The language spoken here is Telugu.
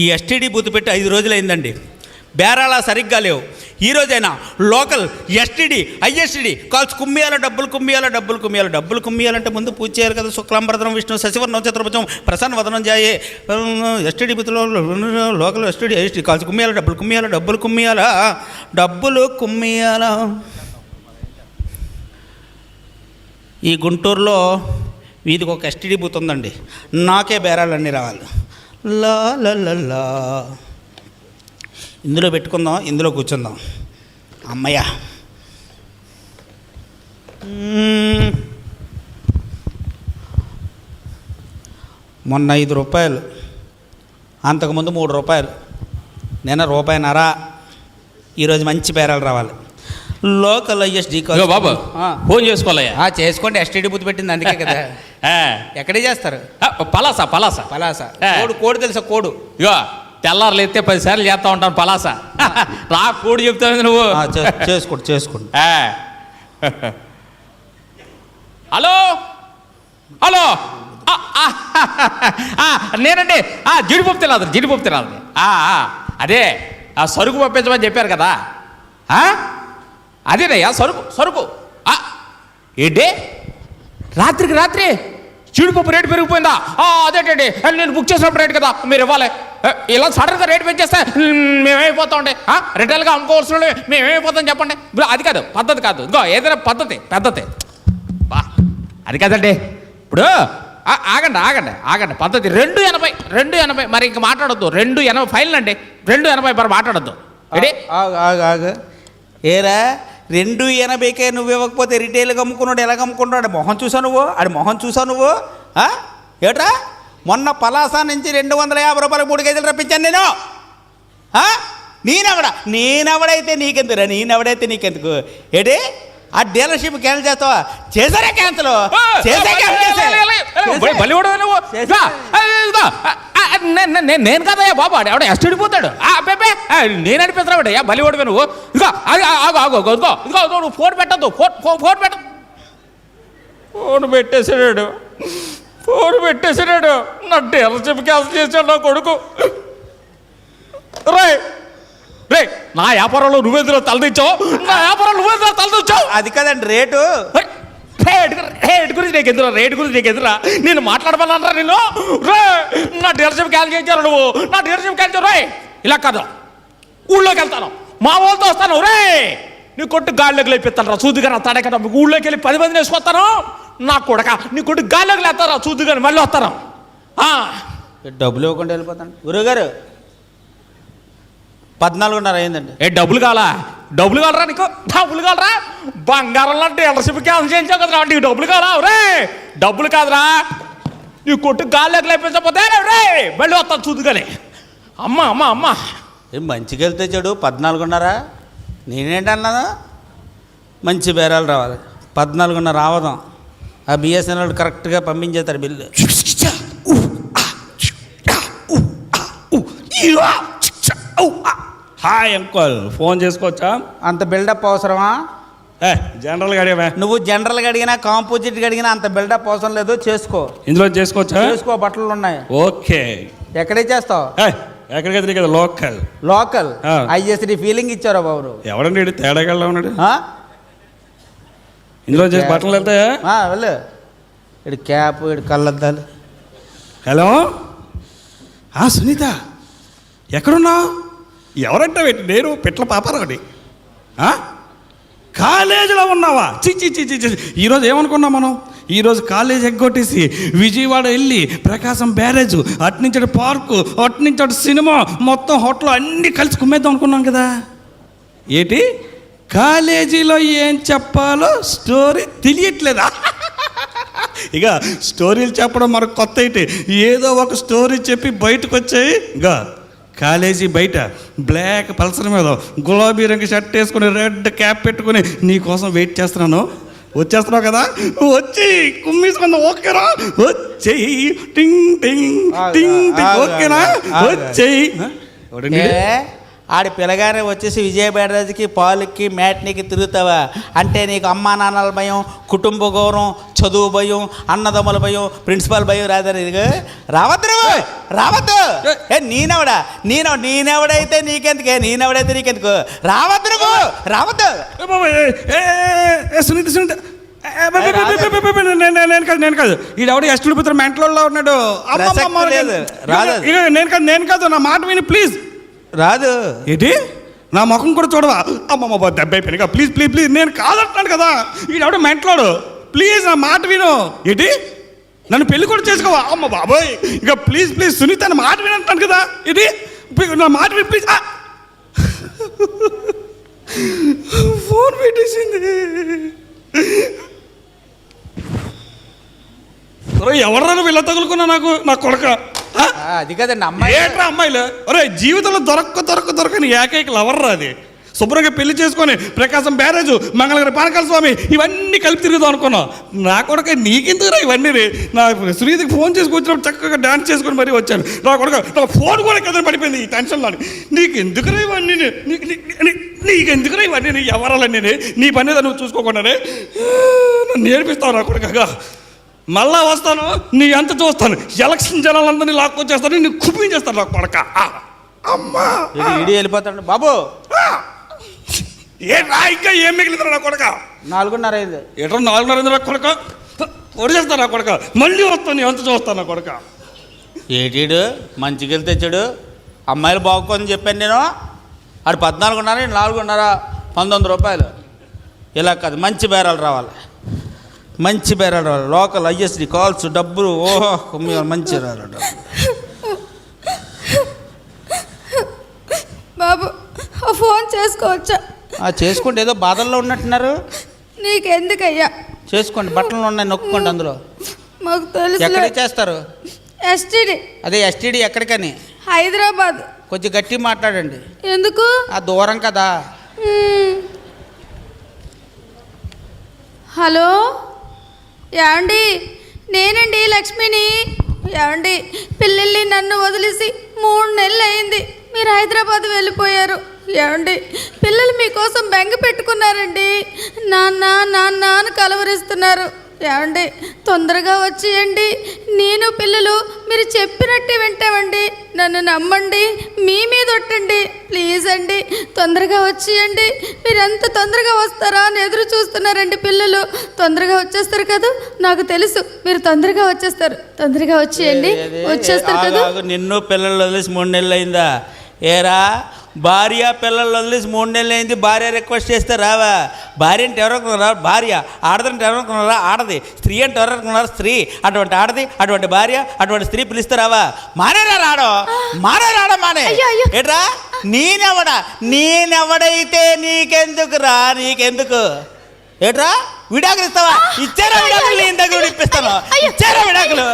ఈ ఎస్టీడీ బూత్ పెట్టి ఐదు రోజులు అయిందండి బేరాల సరిగ్గా లేవు. ఈ రోజైనా లోకల్ ఎస్టీడీ ఐఎస్టీడీ కాల్స్ కుమ్మియాల డబ్బులు కుమ్మియాల డబ్బులు కుమ్మియాల డబ్బులు కుమ్మియాలంటే ముందు పూజ చేయాలి కదా. శుక్లాంబరదనం విష్ణు శశివర్ణం చతుర్భుజం ప్రసన్న వదనం జాయే. ఎస్టీడీ బూత్లో లోకల్ ఎస్టీడీ ఐఎస్టీ కాల్స్ కుమ్మియాల డబ్బులు కుమ్మియాల డబ్బులు కుమ్మియాల డబ్బులు కుమ్మియాల. ఈ గుంటూరులో వీధికి ఒక ఎస్టీడీ బూత్ ఉందండి. నాకే బేరాలన్నీ రావాలి. లా లా ఇందులో పెట్టుకుందాం ఇందులో కూర్చుందాం. అమ్మయ్య. మొన్న ఐదు రూపాయలు. అంతకుముందు మూడు రూపాయలు. నిన్న రూపాయినరా ఈరోజు మంచి బేరాలు రావాలి. లోకల్ ఐఎస్డి బాబు ఫోన్ చేసుకోవాలయ్యా. చేసుకోండి ఎస్టీడీ బూత్ పెట్టింది అందుకే కదా. ఎక్కడే చేస్తారు? పలాస పలాస. పలాస. కోడు కోడి తెలుసా కోడు? ఇగో తెల్లారులు ఎత్తే పది సార్లు చేస్తా ఉంటాను పలాస. రా కూడి చెప్తావు నువ్వు? చేసుకోండి చేసుకోండి. హలో? హలో? నేనండి. ఆ, జీడిపప్పు తినాలి జీడిపప్పు తినాలి. అదే ఆ సరుకు పంపించమని చెప్పారు కదా. ఆ? అదేనయ్యా సరుకు సరుకు. ఏంటి? రాత్రికి రాత్రి జీడిపప్పు రేటు పెరిగిపోయిందా? అదేంటండి నేను బుక్ చేసినప్పుడు రేటు కదా మీరు ఇవ్వాలి. ఇలా సడన్గా రేటు పెంచేస్తే మ్, మేమేమైపోతామండి ఆ, రిటైల్గా అమ్ముకోవాల్సిన వాళ్ళు మేమేమైపోతాం చెప్పండి? అది కాదు పద్ధతి కాదు. ఇంకో ఏదైనా పద్ధతి పద్ధతి. బా అది కాదండి. ఇప్పుడు ఆగండి ఆగండి ఆగండి. పద్ధతి రెండు ఎనభై రెండు ఎనభై. మరి ఇంక మాట్లాడొద్దు. రెండు ఎనభై ఫైనల్ అండి రెండు ఎనభై మరి మాట్లాడొద్దు. ఏరా రెండు ఎనభైకే నువ్వు ఇవ్వకపోతే రిటైల్గా అమ్ముకున్నాడు ఎలాగ అమ్ముకున్నాడు మొహం చూసావు నువ్వు ఆడి మొహం చూసావు నువ్వు ఆ? ఏట్రా మొన్న పలాసా నుంచి రెండు వందల యాభై రూపాయలు మూడు కేజీలు రప్పించాను నేను ఆ? నేనెవడా నేనెవడైతే నీకెందుకురా నేనెవడైతే నీకెందుకు ఏంటి ఆ డీలర్షిప్ క్యాన్సిల్ చేస్తావా చేసారా క్యాన్సిల్ చేసే బలి- నేను కదయ్యా బాబు ఆడు ఎవడ ఎస్టీడి పోతాడు. ఆ, అబ్బే నేను అనిపిస్తున్నాడు అయ్యా బలి ఓడిపోయి నువ్వు. ఇదిగో అది ఆగు ఆగు ఆగు ఇదిగో ఇదిగో నువ్వు ఫోన్ పెట్టద్దు ఫోన్ ఫోన్ ఫోన్ పెట్ట. ఫోన్ పెట్టేసాడు ఫోన్ పెట్టేసాడు నా డీలర్షిప్ క్యాన్సిల్ చేశాడు నా కొడుకు. రే రే నా వ్యాపారంలో నువ్వెందులో తలదించావు? నా వ్యాపారంలో నువ్వెందులో తలదించావు? అది కదండి రేటు. గు- రేట్ గురించి నీకు ఎదురా రేట్ గురించి నీకు ఎదురా నేను మాట్లాడమన్నారా నేను రే నా డీలర్షిప్ క్యాన్సిల్ చేయించారు నువ్వు. నా డీలర్షిప్ క్యాన్సిల్ రే ఇలా కాదు. ఊళ్ళోకి వెళ్తాను. మా వాళ్ళతో వస్తాను. రే నీ కొట్టు గాల్లోకి లేపిస్తాను రా సూదిగా నా తడక ఊళ్ళోకి వెళ్ళి పది మందిని వేసుకొస్తాను. నా కొడక. నీ కొట్టు గాల్లోకి లేస్తారా సూదిగా మళ్ళీ వస్తాను. డబ్బులు ఇవ్వకుండా వెళ్ళిపోతాను. గురుగారు పద్నాలుగున్నర అయిందండి. ఏ డబ్బులు కావాలా? డబ్బులు కావాలరా నీకు? డబ్బులు కావాలరా? బంగారం లాంటి డీలర్షిప్ క్యాన్సిల్ చేయించావు కదరా నీకు డబ్బులు కావాలా? రే డబ్బులు కాదురా. నీ కొట్టు గాల్లోకి లేపించకపోతే రే మళ్ళీ వస్తాను చూదుగానే అమ్మ అమ్మ అమ్మ. ఏం మంచిగా వెళ్తే చెడు పద్నాలుగున్నర? నేనేంటన్నాను? మంచి బేరాలు రావాలి. పద్నాలుగున్నర రావదాం. ఆ బిఎస్ఎన్ఎల్ కరెక్ట్గా పంపించేస్తాడు బిల్లు. హాయ్ అంకుల్ ఫోన్ చేసుకోవచ్చా? అంత బిల్డప్ అవసరమా? ఏ జనరల్గా అడిగావా. నువ్వు జనరల్గా అడిగినా కాంపోజిట్గా అడిగినా అంత బిల్డప్ అవసరం లేదు చేసుకో. ఇందులో చేసుకోవచ్చా? చేసుకో బట్టలు ఉన్నాయి. ఓకే. ఎక్కడే చేస్తావు? ఏ ఎక్కడికి కదా లోకల్. లోకల్. ఐఎస్డి ఫీలింగ్ ఇచ్చారు బాబు ఎవడండి తేడాగా ఉన్నాడు? ఇందులో చేసి బట్టలు వెళ్తాయా? వెళ్ళు. ఇడు క్యాప్ ఇడు కళ్ళద్దాలు. హలో? ఆ సునీత ఎక్కడున్నావు? ఎవరంటే నేను పిట్ల పాపారావుని. కాలేజీలో ఉన్నావా? చి చి చి చి ఈరోజు ఏమనుకున్నాం మనం? ఈరోజు కాలేజ్ ఎగ్గొట్టేసి విజయవాడ వెళ్ళి ప్రకాశం బ్యారేజ్ అట్నుంచి పార్కు అట్నుంచి సినిమా మొత్తం హోటల్ అన్నీ కలిసి కుమ్మేద్దాం అనుకున్నాం కదా. ఏంటి? కాలేజీలో ఏం చెప్పాలో స్టోరీ తెలియట్లేదా? ఇక స్టోరీలు చెప్పడం మనకు కొత్త ఏంటి? ఏదో ఒక స్టోరీ చెప్పి బయటకు వచ్చాయి. ఇంకా కాలేజీ బయట బ్లాక్ పల్సర్ మీద గులాబీ రంగు షర్ట్ వేసుకుని రెడ్ క్యాప్ పెట్టుకుని నీ కోసం వెయిట్ చేస్తున్నాను. వచ్చేస్తున్నావు కదా? వచ్చి కుమ్మేసుకున్న ఓకేనా వచ్చేయి టింగ్ టింగ్ టింగ్ టింగ్ ఓకేనా. వచ్చేయి. ఆడి పిల్లగానే వచ్చేసి విజయబేడరాజుకి పాలుకి మ్యాట్నీకి తిరుగుతావా? అంటే నీకు అమ్మా నాన్నల భయం కుటుంబ గౌరవం చదువు భయం అన్నదమ్ముల భయం ప్రిన్సిపల్ భయం రాదని రావద్దు నువ్వు రావద్దు! ఏ నేనెవడా? నేను నేనెవడైతే నీకెందుకే? నేనెవడైతే నీకెందుకు? రావద్దు నువ్వు రావద్దు! సునీత సునీత. నేను కాదు నేను కాదు. ఈడెవడు ఎస్టులు పుత్ర మెంటలో ఉన్నాడు? నేను కాదు నేను కాదు నా మాట విని ప్లీజ్. రాదు. ఏంటి? నా ముఖం కూడా చూడవా? అమ్మమ్మ దెబ్బ అయిపోయినా ప్లీజ్ ప్లీజ్ ప్లీజ్ నేను కాదంటున్నాను కదా. ఈడెవడు మెంటలోడు. ప్లీజ్ నా మాట విను. ఏంటి? నన్ను పెళ్ళి కూడా చేసుకోవా? అమ్మ బాబోయ్. ఇక ప్లీజ్ ప్లీజ్ సునీత నా మాట వినంటాను కదా. ఇది నా మాట విని ప్లీజ్! ఫోన్ పెట్టేసింది. ఎవడరా వీళ్ళ తగులుకున్నా నాకు? నా కొడక. అది కదండి అమ్మాయి ఏంట్రా అమ్మాయిలు? ఒరే జీవితంలో దొరక్క దొరక్క దొరకని ఏకైక లవర్రా అది. శుభ్రంగా పెళ్ళి చేసుకొని ప్రకాశం బ్యారేజ్ మంగళగిరి పానకాల స్వామి ఇవన్నీ కలిపి తిరుగుదాం అనుకున్నాం. నా కొడుక నీకెందుకురా ఇవన్నీ రే? నా సునీతికి ఫోన్ చేసుకు వచ్చినప్పుడు చక్కగా డాన్స్ చేసుకొని మరీ వచ్చాను. నా కొడుక నా ఫోన్ కూడా కదా పడిపోయింది ఈ టెన్షన్లో నీకు ఎందుకురా ఇవన్నీ నీకు నీకు ఎందుకురా ఇవన్నీ నీ? ఎవరాలన్నీ నీ? పని ఏదో నువ్వు చూసుకోకుండానే నన్ను నేర్పిస్తావు నా కొడుకగా? మళ్ళా వస్తాను నీ అంత చూస్తాను. ఎలక్షన్ జనాలందరినీ లాక్కొచ్చేస్తాను నీ కుప్పించేస్తాను నా కొడక. ఆ! అమ్మా. ఇది ఇడి వెళ్ళిపోతాడు. బాబు. ఏ రా ఇంకా ఏం మిగిలిందిరా నా కొడక? నాలుగున్నర అయింది. ఎట్లా నాలుగున్నర అయింది నా కొడక? పొడిచేస్తాను నా కొడక. మళ్ళీ వస్తాను నీ అంత చూస్తాను నా కొడక. ఏటీడు మంచికి వెళ్తే తెచ్చాడు. అమ్మాయిలు బాగుందని చెప్పాను నేను. ఆడు పద్నాలుగున్నర నేను నాలుగున్నర పంతొమ్మిది రూపాయలు. ఇలా కాదు మంచి బేరాలు రావాలి. మంచి రావాలి లోకల్ ఐఎస్డి కాల్స్ డబ్బులు ఓహో కుమ్మి మంచి డబ్బులు. బాబు ఆ ఫోన్ చేసుకోవచ్చా? ఆ, చేసుకోండి ఏదో బాధల్లో ఉన్నట్టున్నారు? నీకెందుకయ్యా? చేసుకోండి బట్టలు ఉన్నాయి నొక్కండి అందులో. మాకు తెలుసు ఎక్కడికి చేస్తారు? ఎస్టీడీ. అదే ఎస్టీడీ ఎక్కడికని? హైదరాబాద్. కొంచెం గట్టి మాట్లాడండి. ఎందుకు? ఆ దూరం కదా. హలో? ఏమండి నేనండి లక్ష్మిని. ఏమండి పిల్లల్ని నన్ను వదిలేసి మూడు నెలలు అయింది మీరు హైదరాబాద్ వెళ్ళిపోయారు. ఏమండి పిల్లలు మీకోసం బెంగ పెట్టుకున్నారండి. నాన్న నాన్న అని కలవరిస్తున్నారు. ఏమండి? తొందరగా వచ్చేయండి. నేను పిల్లలు మీరు చెప్పినట్టే వింటామండి. నన్ను నమ్మండి. మీ మీద ఒట్టండి. ప్లీజ్ అండి తొందరగా వచ్చేయండి. మీరు ఎంత తొందరగా వస్తారా అని ఎదురు చూస్తున్నారండి పిల్లలు. తొందరగా వచ్చేస్తారు కదా? నాకు తెలుసు మీరు తొందరగా వచ్చేస్తారు. తొందరగా వచ్చేయండి? వచ్చేస్తారు కదా? నిన్ను పిల్లలు వదిలేసి మూడు నెలలు అయిందా ఏరా భార్య పిల్లలు వదిలేసి మూడు నెలలు అయింది భార్య రిక్వెస్ట్ చేస్తే రావా? భార్య అంటే ఎవరు అనుకున్నారా? భార్య ఆడదంటే ఎవరు అనుకున్నారా? ఆడది. స్త్రీ అంటే ఎవరు అనుకున్నారా? స్త్రీ. అటువంటి ఆడది అటువంటి భార్య అటువంటి స్త్రీ పిలిస్తే రావా? మానేరా రాడో? మానే రాడో మానే. ఏట్రా? నేనెవడా? నేనెవడైతే నీకెందుకురా నీకెందుకు? ఏట్రా? విడాకులు ఇస్తావా? ఇచ్చారా విడాకులు? నేను దగ్గర ఇప్పిస్తాను. ఇచ్చారా విడాకులు?